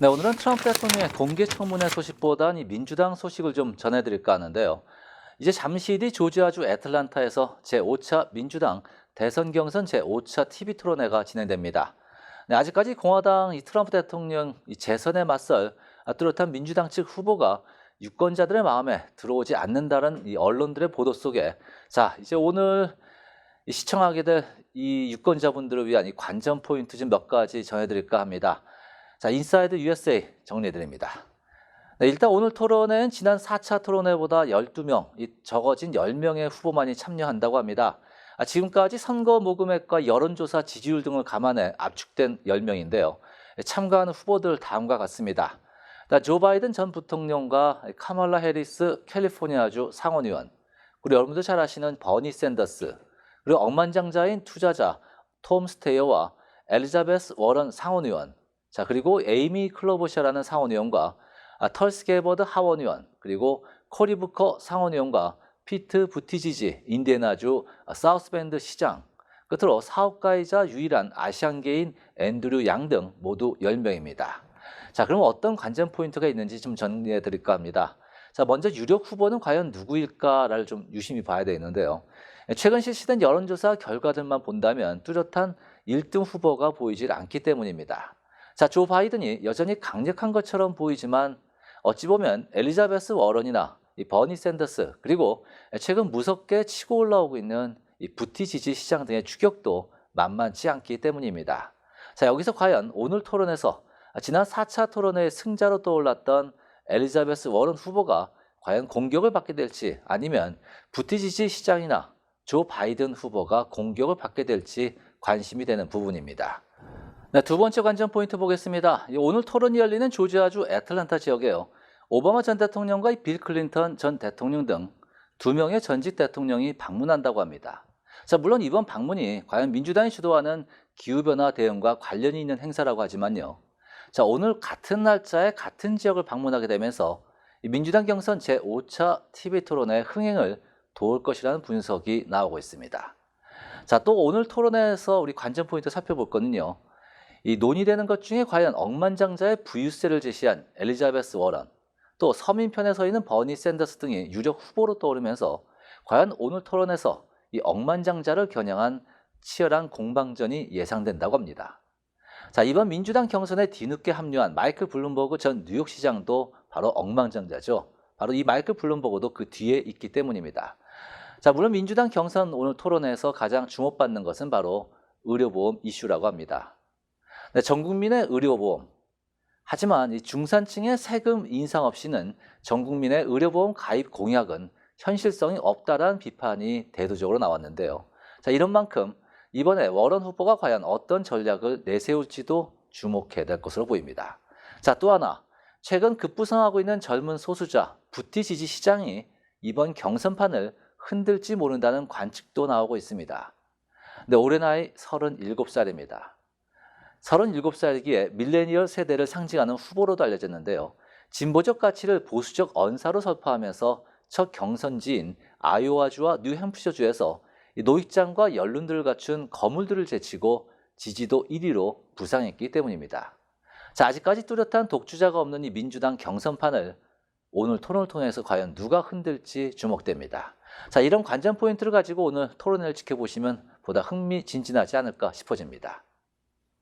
네, 오늘은 트럼프 대통령의 공개 청문회 소식보단 이 민주당 소식을 좀 전해드릴까 하는데요. 이제 잠시 뒤 조지아주 애틀란타에서 제5차 민주당 대선 경선 제5차 TV 토론회가 진행됩니다. 네, 아직까지 공화당 이 트럼프 대통령 이 재선에 맞설 뚜렷한 민주당 측 후보가 유권자들의 마음에 들어오지 않는다는 이 언론들의 보도 속에 자 이제 오늘 이 시청하게 될 이 유권자분들을 위한 이 관전 포인트 좀 몇 가지 전해드릴까 합니다. 자 인사이드 USA 정리해드립니다. 네, 일단 오늘 토론회는 지난 4차 토론회보다 12명, 이 적어진 10명의 후보만이 참여한다고 합니다. 아, 지금까지 선거 모금액과 여론조사 지지율 등을 감안해 압축된 10명인데요. 참가하는 후보들 다음과 같습니다. 자, 조 바이든 전 부통령과 카멀라 해리스 캘리포니아주 상원의원, 그리고 여러분들 잘 아시는 버니 샌더스, 그리고 억만장자인 투자자 톰 스테이어와 엘리자베스 워런 상원의원, 자 그리고 에이미 클로버샤라는 상원의원과 아, 털스 게버드 하원의원, 그리고 코리 부커 상원의원과 피트 부티지지 인디애나주 사우스밴드 시장, 끝으로 사업가이자 유일한 아시안계인 앤드류 양 등 모두 10명입니다. 자, 그럼 어떤 관전 포인트가 있는지 좀 정리해 드릴까 합니다. 자, 먼저 유력 후보는 과연 누구일까를 좀 유심히 봐야 되는데요. 최근 실시된 여론조사 결과들만 본다면 뚜렷한 1등 후보가 보이질 않기 때문입니다. 자, 조 바이든이 여전히 강력한 것처럼 보이지만 어찌 보면 엘리자베스 워런이나 이 버니 샌더스 그리고 최근 무섭게 치고 올라오고 있는 이 부티 지지 시장 등의 추격도 만만치 않기 때문입니다. 자, 여기서 과연 오늘 토론에서 지난 4차 토론회의 승자로 떠올랐던 엘리자베스 워런 후보가 과연 공격을 받게 될지 아니면 부티 지지 시장이나 조 바이든 후보가 공격을 받게 될지 관심이 되는 부분입니다. 네, 두 번째 관전 포인트 보겠습니다. 오늘 토론이 열리는 조지아주 애틀란타 지역에요. 오바마 전 대통령과 빌 클린턴 전 대통령 등 두 명의 전직 대통령이 방문한다고 합니다. 자, 물론 이번 방문이 과연 민주당이 주도하는 기후변화 대응과 관련이 있는 행사라고 하지만요. 자, 오늘 같은 날짜에 같은 지역을 방문하게 되면서 민주당 경선 제5차 TV 토론의 흥행을 도울 것이라는 분석이 나오고 있습니다. 자, 또 오늘 토론에서 우리 관전 포인트 살펴볼 거는요. 이 논의되는 것 중에 과연 억만장자의 부유세를 제시한 엘리자베스 워런, 또 서민편에 서 있는 버니 샌더스 등이 유력 후보로 떠오르면서 과연 오늘 토론에서 이 억만장자를 겨냥한 치열한 공방전이 예상된다고 합니다. 자, 이번 민주당 경선에 뒤늦게 합류한 마이클 블룸버그 전 뉴욕시장도 바로 억만장자죠. 바로 이 마이클 블룸버그도 그 뒤에 있기 때문입니다. 자, 물론 민주당 경선 오늘 토론에서 가장 주목받는 것은 바로 의료보험 이슈라고 합니다. 네, 전 국민의 의료보험. 하지만 이 중산층의 세금 인상 없이는 전 국민의 의료보험 가입 공약은 현실성이 없다라는 비판이 대두적으로 나왔는데요. 자, 이런 만큼 이번에 워런 후보가 과연 어떤 전략을 내세울지도 주목해야 될 것으로 보입니다. 자, 또 하나. 최근 급부상하고 있는 젊은 소수자 부티 지지 시장이 이번 경선판을 흔들지 모른다는 관측도 나오고 있습니다. 네, 올해 나이 37살입니다. 37살이기에 밀레니얼 세대를 상징하는 후보로도 알려졌는데요. 진보적 가치를 보수적 언사로 설파하면서 첫 경선지인 아이오와주와 뉴햄프셔주에서 노익장과 연륜들을 갖춘 거물들을 제치고 지지도 1위로 부상했기 때문입니다. 자, 아직까지 뚜렷한 독주자가 없는 이 민주당 경선판을 오늘 토론을 통해서 과연 누가 흔들지 주목됩니다. 자, 이런 관전 포인트를 가지고 오늘 토론회를 지켜보시면 보다 흥미진진하지 않을까 싶어집니다.